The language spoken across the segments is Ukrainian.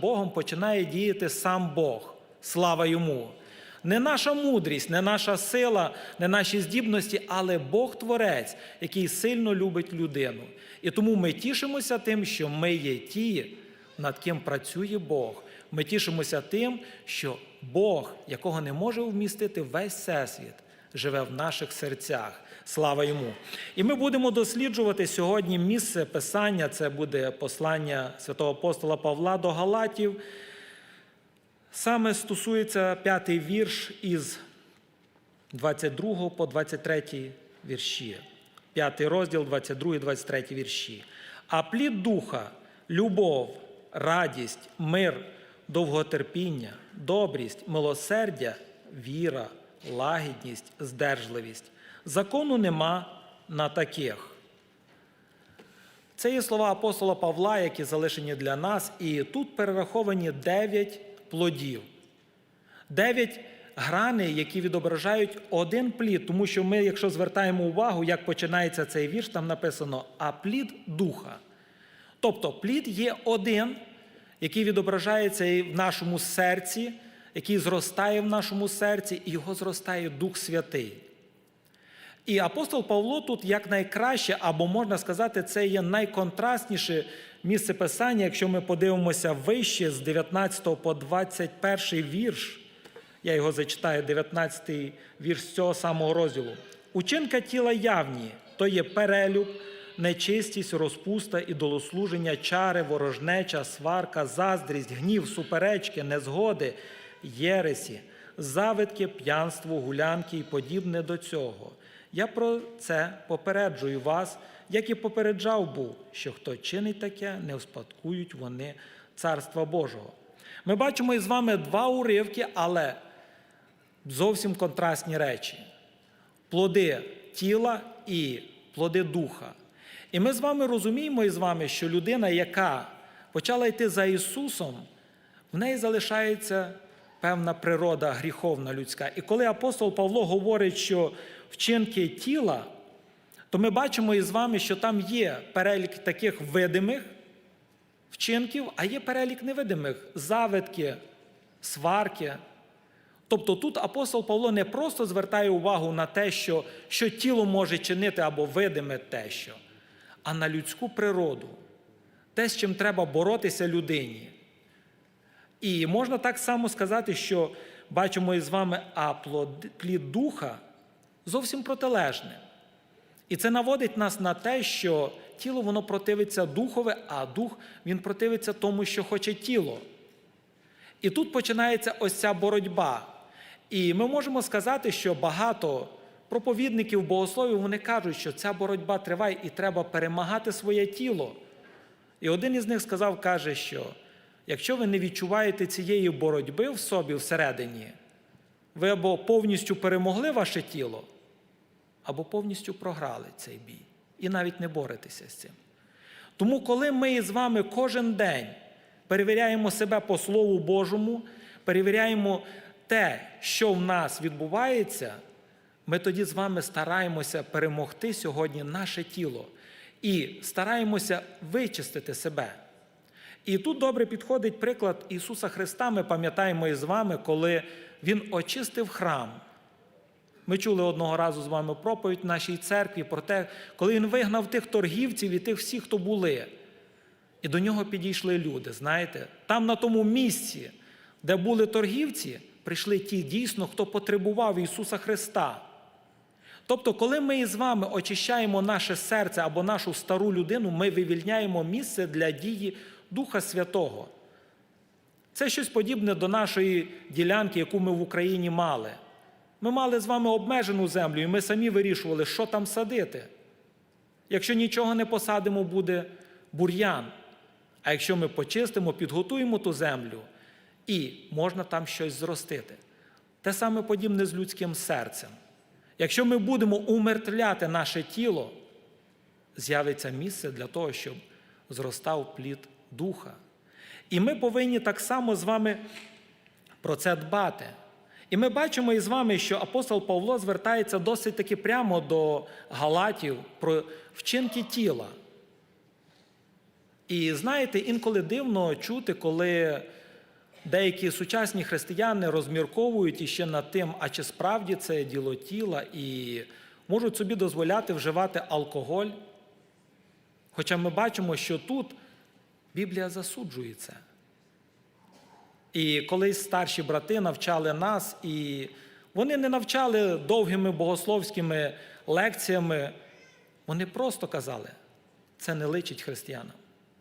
Богом починає діяти сам Бог. Слава йому! Не наша мудрість, не наша сила, не наші здібності, але Бог Творець, який сильно любить людину. І тому ми тішимося тим, що ми є ті, над ким працює Бог. Ми тішимося тим, що Бог, якого не може вмістити весь всесвіт, живе в наших серцях. Слава йому! І ми будемо досліджувати сьогодні місце Писання. Це буде послання святого апостола Павла до Галатів. Саме стосується п'ятий вірш із 22 по 23 вірші. П'ятий розділ, 22, 23 вірші. А плід духа, любов, радість, мир, довготерпіння, добрість, милосердя, віра, лагідність, здержливість. Закону нема на таких. Це є слова апостола Павла, які залишені для нас, і тут перераховані дев'ять плодів, дев'ять граней, які відображають один плід, тому що ми, якщо звертаємо увагу, як починається цей вірш, там написано а плід духа. Тобто плід є один, який відображається і в нашому серці, який зростає в нашому серці, і його зростає Дух Святий. І апостол Павло тут як найкраще, або можна сказати, це є найконтрастніше місце писання, якщо ми подивимося вище з 19 по 21 вірш. Я його зачитаю, 19 вірш з цього самого розділу. Учинка тіла явні, то є перелюб, нечистість, розпуста, ідолослуження, чари, ворожнеча, сварка, заздрість, гнів, суперечки, незгоди, єресі, завидки, п'янство, гулянки і подібне до цього. Я про це попереджую вас, як і попереджав був, що хто чинить таке, не успадкують вони Царства Божого. Ми бачимо із вами два уривки, але зовсім контрастні речі: плоди тіла і плоди духа. І ми з вами розуміємо із вами, що людина, яка почала йти за Ісусом, в неї залишається певна природа гріховна людська. І коли апостол Павло говорить, що вчинки тіла, то ми бачимо із вами, що там є перелік таких видимих вчинків, а є перелік невидимих завидки, сварки. Тобто тут апостол Павло не просто звертає увагу на те, що, що тіло може чинити або видиме те, що, а на людську природу, те, з чим треба боротися людині. І можна так само сказати, що бачимо із вами, плід духа зовсім протилежне. І це наводить нас на те, що тіло воно противиться духове, а дух він противиться тому, що хоче тіло. І тут починається ось ця боротьба. І ми можемо сказати, що багато проповідників богословів вони кажуть, що ця боротьба триває і треба перемагати своє тіло. І один із них сказав, каже, що якщо ви не відчуваєте цієї боротьби в собі всередині, ви або повністю перемогли ваше тіло, або повністю програли цей бій. І навіть не боретеся з цим. Тому, коли ми з вами кожен день перевіряємо себе по Слову Божому, перевіряємо те, що в нас відбувається, ми тоді з вами стараємося перемогти сьогодні наше тіло і стараємося вичистити себе. І тут добре підходить приклад Ісуса Христа. Ми пам'ятаємо із вами, коли Він очистив храм. Ми чули одного разу з вами проповідь в нашій церкві про те, коли він вигнав тих торгівців і тих всіх, хто були. І до нього підійшли люди. Знаєте, там на тому місці, де були торгівці, прийшли ті дійсно, хто потребував Ісуса Христа. Тобто, коли ми із вами очищаємо наше серце або нашу стару людину, ми вивільняємо місце для дії Духа Святого. Це щось подібне до нашої ділянки, яку ми в Україні мали. Ми мали з вами обмежену землю, і ми самі вирішували, що там садити. Якщо нічого не посадимо, буде бур'ян. А якщо ми почистимо, підготуємо ту землю, і можна там щось зростити. Те саме подібне з людським серцем. Якщо ми будемо умертвляти наше тіло, з'явиться місце для того, щоб зростав плід духа. І ми повинні так само з вами про це дбати. І ми бачимо із вами, що апостол Павло звертається досить таки прямо до Галатів про вчинки тіла. І знаєте, інколи дивно чути, коли деякі сучасні християни розмірковують іще над тим, а чи справді це діло тіла, і можуть собі дозволяти вживати алкоголь. Хоча ми бачимо, що тут Біблія засуджує це. І колись старші брати навчали нас, і вони не навчали довгими богословськими лекціями. Вони просто казали, це не личить християнам.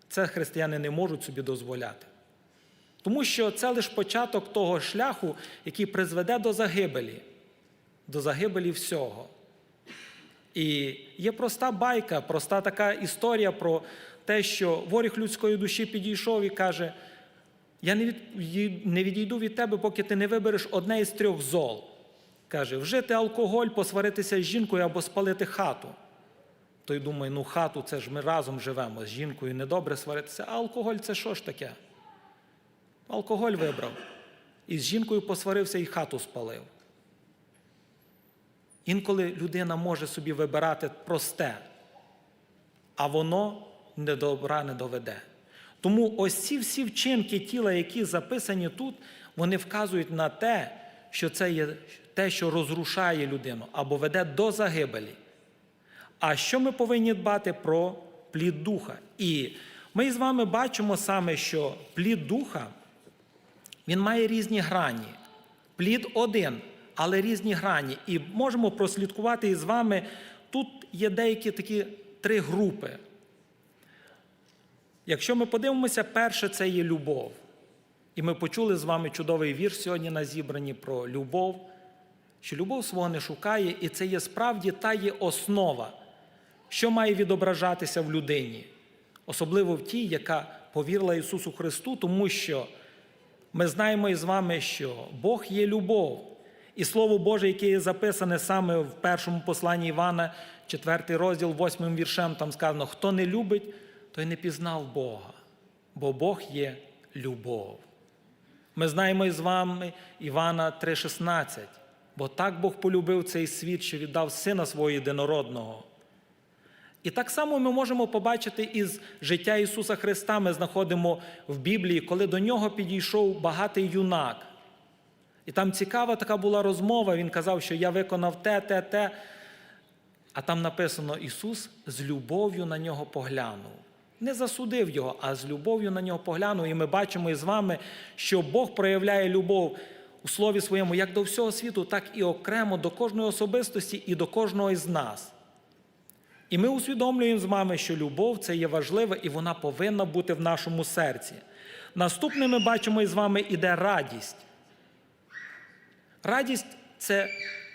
Це християни не можуть собі дозволяти. Тому що це лише початок того шляху, який призведе до загибелі, до загибелі всього. І є проста байка, проста така історія про те, що ворог людської душі підійшов і каже: Я не відійду від тебе, поки ти не вибереш одне із трьох зол. Каже, вжити алкоголь, посваритися з жінкою або спалити хату. Той думає, ну хату це ж ми разом живемо, з жінкою недобре сваритися, а алкоголь це що ж таке? Алкоголь вибрав. І з жінкою посварився і хату спалив. Інколи людина може собі вибирати просте, а воно не добра не доведе. Тому ось ці всі вчинки тіла, які записані тут, вони вказують на те, що це є те, що розрушає людину або веде до загибелі. А що ми повинні дбати про плід духа? І ми з вами бачимо саме, що плід духа він має різні грані. Плід один, але різні грані. І можемо прослідкувати із вами. Тут є деякі такі три групи. Якщо ми подивимося, перше це є любов. І ми почули з вами чудовий вірш сьогодні на зібранні про любов, що любов свого не шукає, і це є справді та є основа, що має відображатися в людині, особливо в тій, яка повірила Ісусу Христу, тому що ми знаємо із вами, що Бог є любов. І Слово Боже, яке є записане саме в першому посланні Івана, 4 розділ, 8 віршем, там сказано: хто не любить, той не пізнав Бога, бо Бог є любов. Ми знаємо із вами Івана 3,16, бо так Бог полюбив цей світ, що віддав Сина свого єдинородного. І так само ми можемо побачити із життя Ісуса Христа. Ми знаходимо в Біблії, коли до нього підійшов багатий юнак. І там цікава така була розмова. Він казав, що я виконав те, те, те. А там написано: Ісус з любов'ю на нього поглянув. Не засудив його, а з любов'ю на нього поглянув. І ми бачимо із вами, що Бог проявляє любов у слові своєму як до всього світу, так і окремо до кожної особистості і до кожного із нас. І ми усвідомлюємо з вами, що любов це є важлива і вона повинна бути в нашому серці. Наступне ми бачимо із вами іде радість. Радість це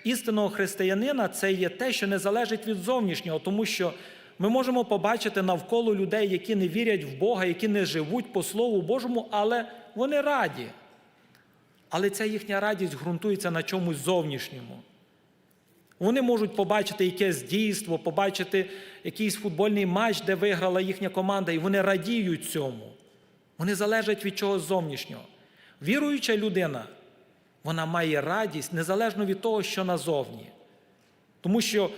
істинного християнина, це є те, що не залежить від зовнішнього, тому що ми можемо побачити навколо людей, які не вірять в Бога, які не живуть по Слову Божому, але вони раді. Але ця їхня радість ґрунтується на чомусь зовнішньому. Вони можуть побачити якесь дійство, побачити якийсь футбольний матч, де виграла їхня команда, і вони радіють цьому. Вони залежать від чогось зовнішнього. Віруюча людина, вона має радість незалежно від того, що назовні. Тому що,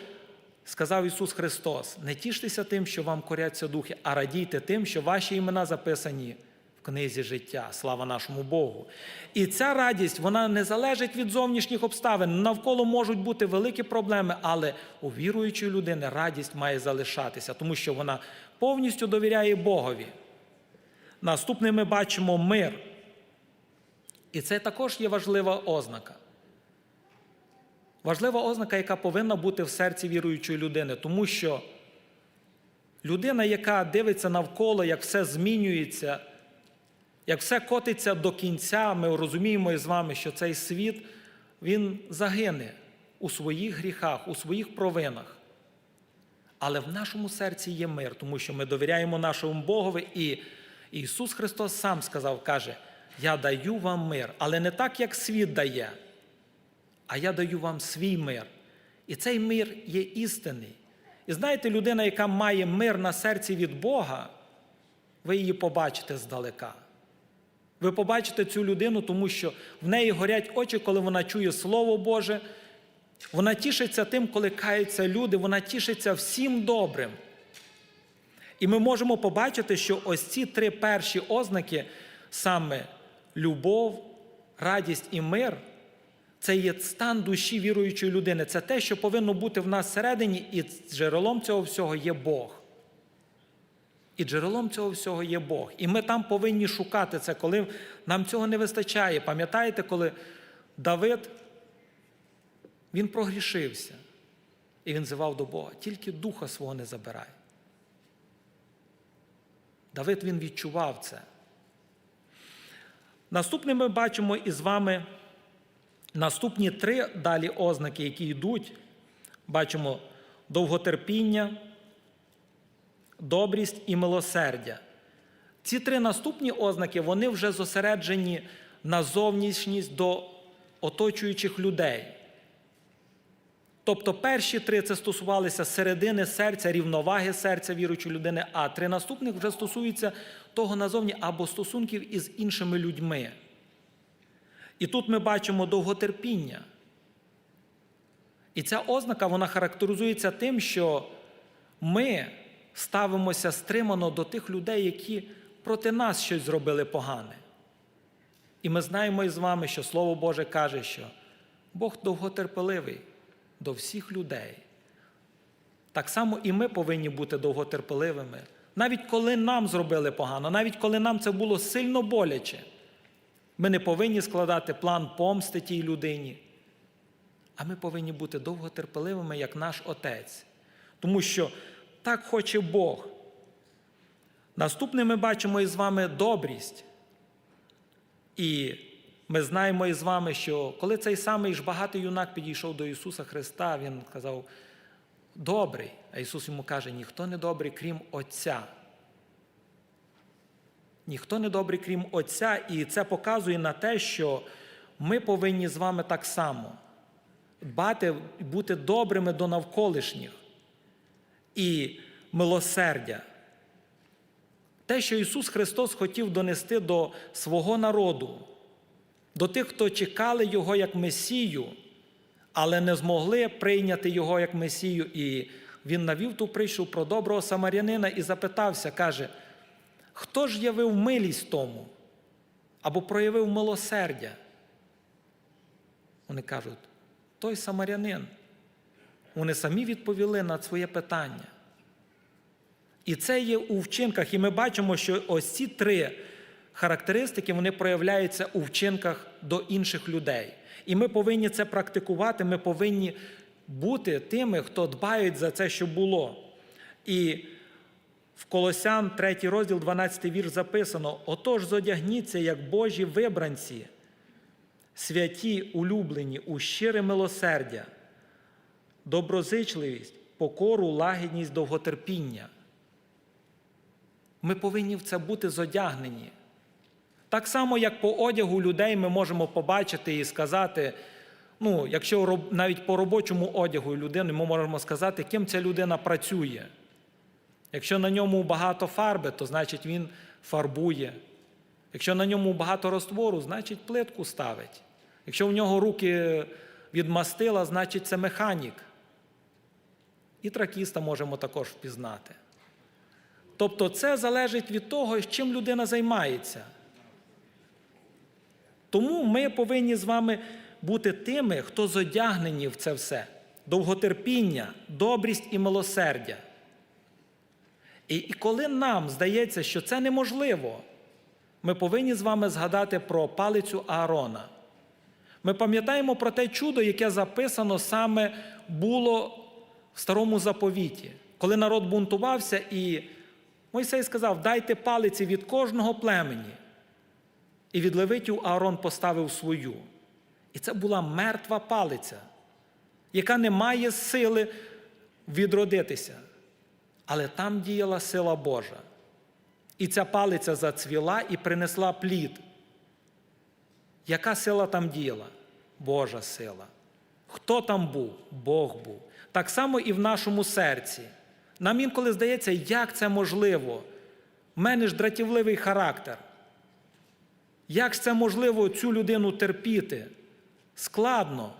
сказав Ісус Христос, не тіштеся тим, що вам коряться духи, а радійте тим, що ваші імена записані в книзі життя. Слава нашому Богу. І ця радість, вона не залежить від зовнішніх обставин. Навколо можуть бути великі проблеми, але у віруючої людини радість має залишатися, тому що вона повністю довіряє Богові. Наступне ми бачимо мир. І це також є важлива ознака. Важлива ознака, яка повинна бути в серці віруючої людини, тому що людина, яка дивиться навколо, як все змінюється, як все котиться до кінця, ми розуміємо із вами, що цей світ він загине у своїх гріхах, у своїх провинах. Але в нашому серці є мир, тому що ми довіряємо нашому Богові, і Ісус Христос сам сказав, каже, я даю вам мир, але не так, як світ дає, а я даю вам свій мир. І цей мир є істинний. І знаєте, людина, яка має мир на серці від Бога, ви її побачите здалека. Ви побачите цю людину, тому що в неї горять очі, коли вона чує Слово Боже. Вона тішиться тим, коли каються люди, вона тішиться всім добрим. І ми можемо побачити, що ось ці три перші ознаки саме любов, радість і мир. Це є стан душі віруючої людини. Це те, що повинно бути в нас всередині, і джерелом цього всього є Бог. І джерелом цього всього є Бог. І ми там повинні шукати це, коли нам цього не вистачає. Пам'ятаєте, коли Давид він прогрішився, і він зивав до Бога, тільки духа свого не забирай. Давид він відчував це. Наступне ми бачимо із вами наступні три далі ознаки, які йдуть. Бачимо довготерпіння, добрість і милосердя. Ці три наступні ознаки вони вже зосереджені на зовнішність до оточуючих людей. Тобто перші три це стосувалися середини серця, рівноваги серця віруючої людини, а три наступних вже стосуються того назовні або стосунків із іншими людьми. І тут ми бачимо довготерпіння. І ця ознака вона характеризується тим, що ми ставимося стримано до тих людей, які проти нас щось зробили погане. І ми знаємо із вами, що Слово Боже каже, що Бог довготерпеливий до всіх людей. Так само і ми повинні бути довготерпеливими, навіть коли нам зробили погано, навіть коли нам це було сильно боляче. Ми не повинні складати план помсти тій людині, а ми повинні бути довготерпеливими, як наш Отець. Тому що так хоче Бог. Наступне ми бачимо із вами добрість. І ми знаємо із вами, що коли цей самий ж багатий юнак підійшов до Ісуса Христа, Він казав, добрий. А Ісус йому каже, ніхто не добрий, крім Отця. Ніхто не добрий, крім Отця, і це показує на те, що ми повинні з вами так само дбати, бути добрими до навколишніх і милосердя. Те, що Ісус Христос хотів донести до свого народу, до тих, хто чекали Його як Месію, але не змогли прийняти Його як Месію. І Він навів ту притчу про доброго самарянина і запитався, каже, хто ж явив милість тому або проявив милосердя? Вони кажуть, той самарянин. Вони самі відповіли на своє питання. І це є у вчинках, і ми бачимо, що ось ці три характеристики вони проявляються у вчинках до інших людей. І ми повинні це практикувати, ми повинні бути тими, хто дбають за це, що було. І в Колосян, 3 розділ, 12 вірш записано: Отож, зодягніться, як Божі вибранці, святі, улюблені, у щире милосердя, доброзичливість, покору, лагідність, довготерпіння. Ми повинні в це бути зодягнені. Так само, як по одягу людей ми можемо побачити і сказати, ну, якщо навіть по робочому одягу людини ми можемо сказати, ким ця людина працює. Якщо на ньому багато фарби, то значить він фарбує. Якщо на ньому багато роствору, значить плитку ставить. Якщо в нього руки відмастила, значить це механік. І тракіста можемо також впізнати. Тобто це залежить від того, чим людина займається. Тому ми повинні з вами бути тими, хто зодягнені в це все: довготерпіння, добрість і милосердя. І, і коли нам здається, що це неможливо, ми повинні з вами згадати про палицю Аарона. Ми пам'ятаємо про те чудо, яке записано саме було в старому заповіті, коли народ бунтувався, і Мойсей сказав: дайте палиці від кожного племені. І від левитів Аарон поставив свою. І це була мертва палиця, яка не має сили відродитися. Але там діяла сила Божа. І ця палиця зацвіла і принесла плід. Яка сила там діяла? Божа сила. Хто там був? Бог був. Так само і в нашому серці. Нам інколи здається, як це можливо. У мене ж дратівливий характер. Як ж це можливо цю людину терпіти? Складно.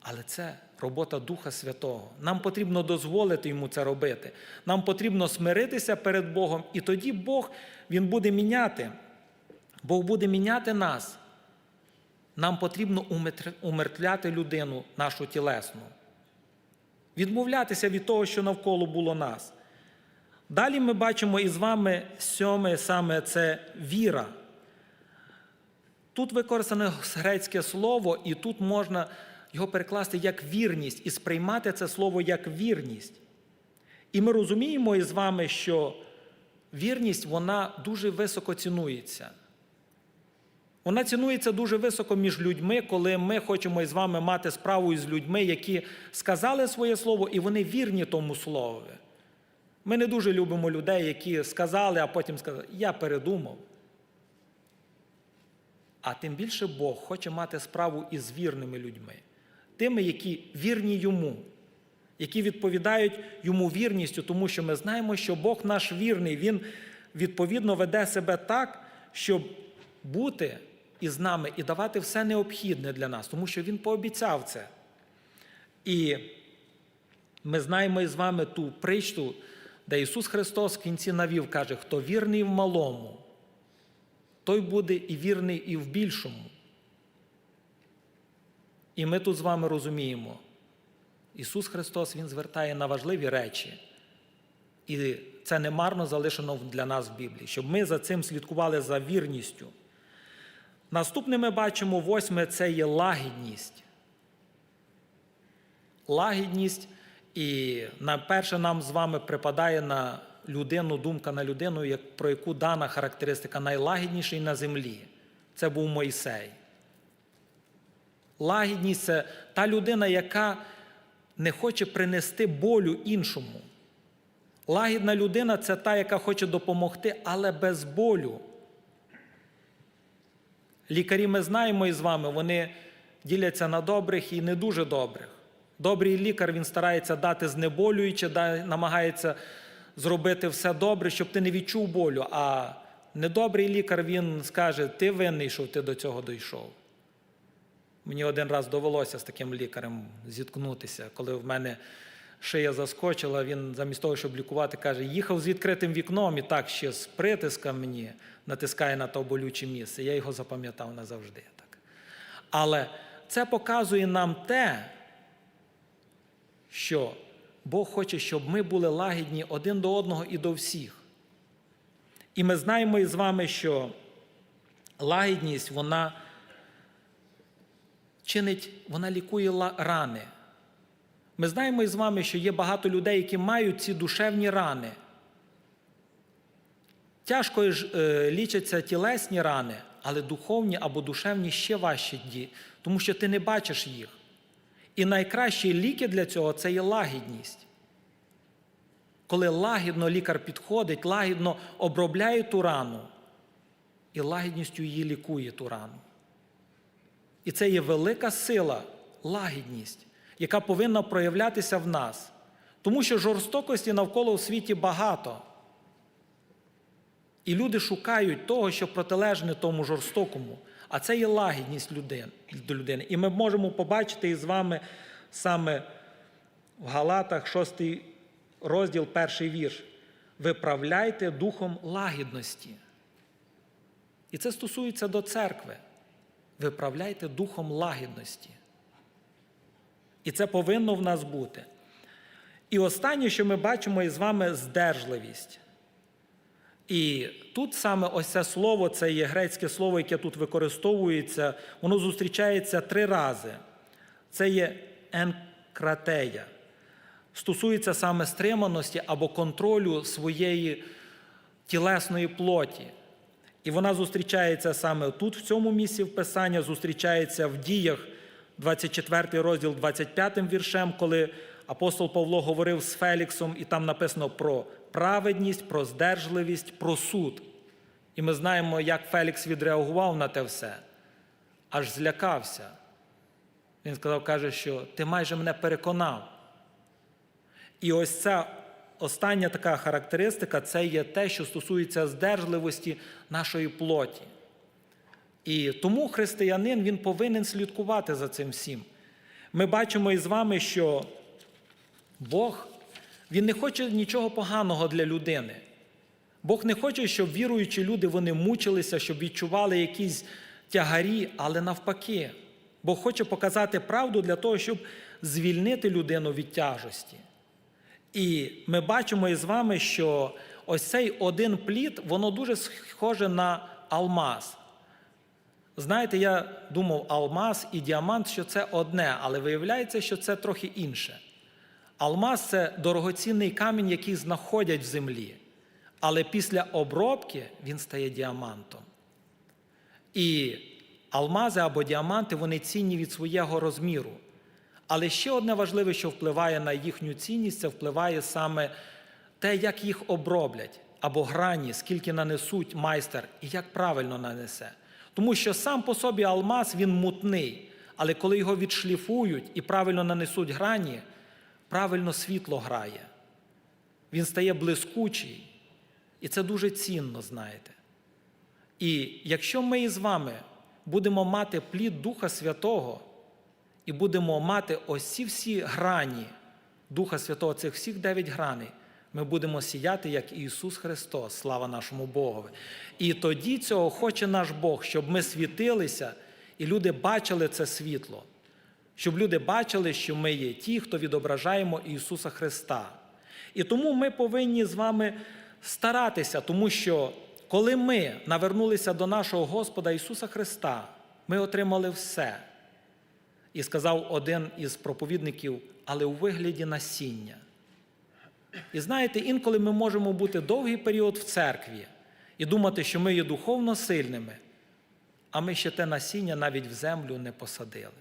Але це робота Духа Святого. Нам потрібно дозволити йому це робити. Нам потрібно смиритися перед Богом, і тоді Бог Він буде міняти. Бог буде міняти нас. Нам потрібно умертвляти людину, нашу тілесну, відмовлятися від того, що навколо було нас. Далі ми бачимо із вами сьоме саме це віра. Тут використане грецьке слово, і тут можна його перекласти як вірність і сприймати це слово як вірність. І ми розуміємо із вами, що вірність вона дуже високо цінується. Вона цінується дуже високо між людьми, коли ми хочемо із вами мати справу із людьми, які сказали своє слово, і вони вірні тому словові. Ми не дуже любимо людей, які сказали, а потім сказали, я передумав. А тим більше Бог хоче мати справу із вірними людьми, тими, які вірні йому, які відповідають йому вірністю, тому що ми знаємо, що Бог наш вірний, Він відповідно веде себе так, щоб бути із нами і давати все необхідне для нас, тому що Він пообіцяв це. І ми знаємо із вами ту притчу, де Ісус Христос в кінці навів, каже, хто вірний в малому, той буде і вірний і в більшому. І ми тут з вами розуміємо, Ісус Христос Він звертає на важливі речі. І це немарно залишено для нас в Біблії, щоб ми за цим слідкували за вірністю. Наступне ми бачимо восьме це є лагідність. Лагідність, і перше нам з вами припадає на людину, думка на людину, про яку дана характеристика найлагідніший на землі. Це був Мойсей. Лагідність це та людина, яка не хоче принести болю іншому. Лагідна людина це та, яка хоче допомогти, але без болю. Лікарі ми знаємо із вами, вони діляться на добрих і не дуже добрих. Добрий лікар він старається дати знеболююче, намагається зробити все добре, щоб ти не відчув болю. А недобрий лікар він скаже, ти винний, що ти до цього дійшов. Мені один раз довелося з таким лікарем зіткнутися, коли в мене шия заскочила, він замість того, щоб лікувати, каже, їхав з відкритим вікном і так ще з притиском мені натискає на то болюче місце. Я його запам'ятав назавжди. Так. Але це показує нам те, що Бог хоче, щоб ми були лагідні один до одного і до всіх. І ми знаємо із вами, що лагідність, вона чинить, вона лікує рани. Ми знаємо із вами, що є багато людей, які мають ці душевні рани. Тяжко лічаться тілесні рани, але духовні або душевні ще важчі, тому що ти не бачиш їх. І найкращі ліки для цього це є лагідність. Коли лагідно лікар підходить, лагідно обробляє ту рану, і лагідністю її лікує ту рану. І це є велика сила, лагідність, яка повинна проявлятися в нас. Тому що жорстокості навколо в світі багато. І люди шукають того, що протилежне тому жорстокому. А це є лагідність до людини. І ми можемо побачити із вами саме в Галатах, 6 розділ, перший вірш. Виправляйте духом лагідності. І це стосується до церкви. Виправляйте духом лагідності. І це повинно в нас бути. І останнє, що ми бачимо із вами, здержливість. І тут саме ось це слово, це є грецьке слово, яке тут використовується, воно зустрічається три рази. Це є енкратея. Стосується саме стриманості або контролю своєї тілесної плоті. І вона зустрічається саме тут, в цьому місці в Писання, зустрічається в діях 24 розділ 25 віршем, коли апостол Павло говорив з Феліксом, і там написано про праведність, про здержливість, про суд. І ми знаємо, як Фелікс відреагував на те все, аж злякався. Він сказав, каже, що ти майже мене переконав. І ось ця остання така характеристика це є те, що стосується здержливості нашої плоті. І тому християнин він повинен слідкувати за цим всім. ми бачимо із вами, що Бог Він не хоче нічого поганого для людини. Бог не хоче, щоб віруючі люди вони мучилися, щоб відчували якісь тягарі, але навпаки. Бог хоче показати правду для того, щоб звільнити людину від тяжості. І ми бачимо із вами, що ось цей один плід, воно дуже схоже на алмаз. Знаєте, я думав, алмаз і діамант, що це одне, але виявляється, що це трохи інше. Алмаз це дорогоцінний камінь, який знаходять в землі. Але після обробки він стає діамантом. І алмази або діаманти вони цінні від свого розміру. Але ще одне важливе, що впливає на їхню цінність, це впливає саме те, як їх оброблять, або грані, скільки нанесуть майстер і як правильно нанесе. Тому що сам по собі алмаз він мутний, але коли його відшліфують і правильно нанесуть грані, правильно світло грає. Він стає блискучий. І це дуже цінно, знаєте. І якщо ми із вами будемо мати плід Духа Святого і будемо мати ось ці всі грані Духа Святого, цих всіх дев'ять граней, ми будемо сіяти, як Ісус Христос, слава нашому Богові. І тоді цього хоче наш Бог, щоб ми світилися, і люди бачили це світло, щоб люди бачили, що ми є ті, хто відображаємо Ісуса Христа. І тому ми повинні з вами старатися, тому що коли ми навернулися до нашого Господа Ісуса Христа, ми отримали все. І сказав один із проповідників, але у вигляді насіння. І знаєте, інколи ми можемо бути довгий період в церкві і думати, що ми є духовно сильними, а ми ще те насіння навіть в землю не посадили.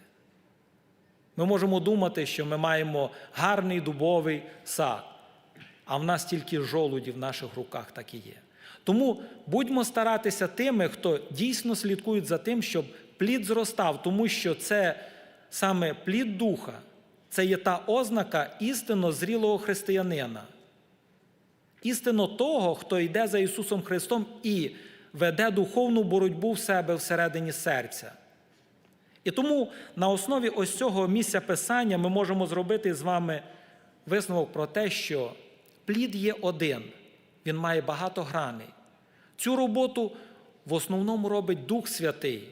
Ми можемо думати, що ми маємо гарний дубовий сад, а в нас тільки жолуді в наших руках так і є. Тому будьмо старатися тими, хто дійсно слідкують за тим, щоб плід зростав, тому що це саме плід духа, це є та ознака істинно зрілого християнина. Істинно того, хто йде за Ісусом Христом і веде духовну боротьбу в себе всередині серця. І тому на основі ось цього місця Писання ми можемо зробити з вами висновок про те, що плід є один, він має багато граней. Цю роботу в основному робить Дух Святий,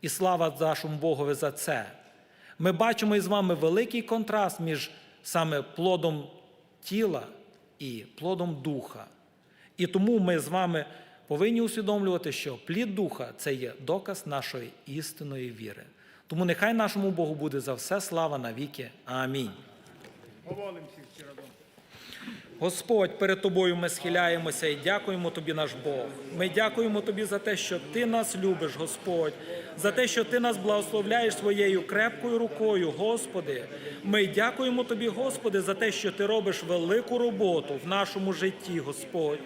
і слава нашому Богові за це. Ми бачимо із вами великий контраст між саме плодом тіла і плодом духа. І тому ми з вами повинні усвідомлювати, що плід духа це є доказ нашої істинної віри. Тому нехай нашому Богу буде за все слава навіки. Амінь. Господь, перед Тобою ми схиляємося і дякуємо Тобі, наш Бог. Ми дякуємо Тобі за те, що Ти нас любиш, Господь, за те, що Ти нас благословляєш своєю крепкою рукою, Господи. Ми дякуємо Тобі, Господи, за те, що Ти робиш велику роботу в нашому житті, Господь.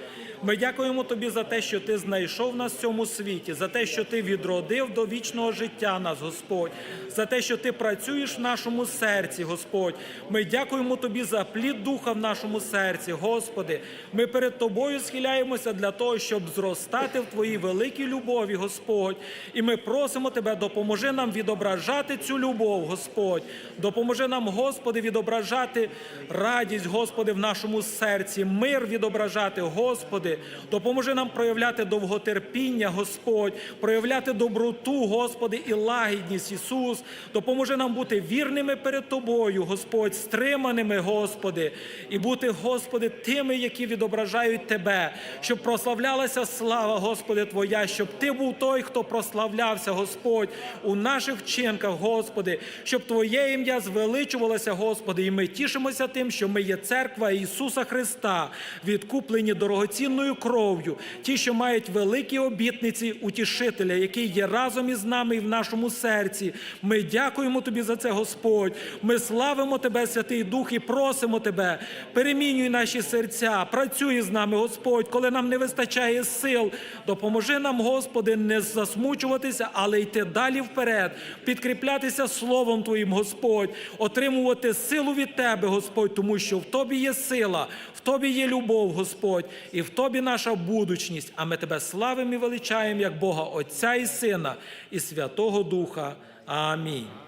Ми дякуємо Тобі за те, що Ти знайшов нас в цьому світі, за те, що Ти відродив до вічного життя нас, Господь, за те, що Ти працюєш в нашому серці, Господь. Ми дякуємо Тобі за плід духа в нашому серці, Господи. Ми перед Тобою схиляємося для того, щоб зростати в Твоїй великій любові, Господь. І ми просимо Тебе, допоможи нам відображати цю любов, Господь. Допоможи нам, Господи, відображати радість, Господи, в нашому серці, мир відображати, Господи. Допоможи нам проявляти довготерпіння, Господь, проявляти доброту, Господи, і лагідність, Ісус. Допоможи нам бути вірними перед Тобою, Господь, стриманими, Господи, і бути, Господи, тими, які відображають Тебе, щоб прославлялася слава, Господи, Твоя, щоб Ти був той, хто прославлявся, Господь, у наших вчинках, Господи, щоб Твоє ім'я звеличувалося, Господи, і ми тішимося тим, що ми є церква Ісуса Христа, відкуплені дорогоцінною кров'ю, ті, що мають великі обітниці утішителя, який є разом із нами і в нашому серці. Ми дякуємо Тобі за це, Господь. Ми славимо Тебе, Святий Дух, і просимо Тебе, перемінюй наші серця, працюй з нами, Господь, коли нам не вистачає сил. Допоможи нам, Господи, не засмучуватися, але йти далі вперед, підкріплятися Словом Твоїм, Господь, отримувати силу від Тебе, Господь, тому що в Тобі є сила, в Тобі є любов, Господь, і в Тобі наша будучність. А ми Тебе славимо і величаємо, як Бога Отця і Сина, і Святого Духа. Амінь.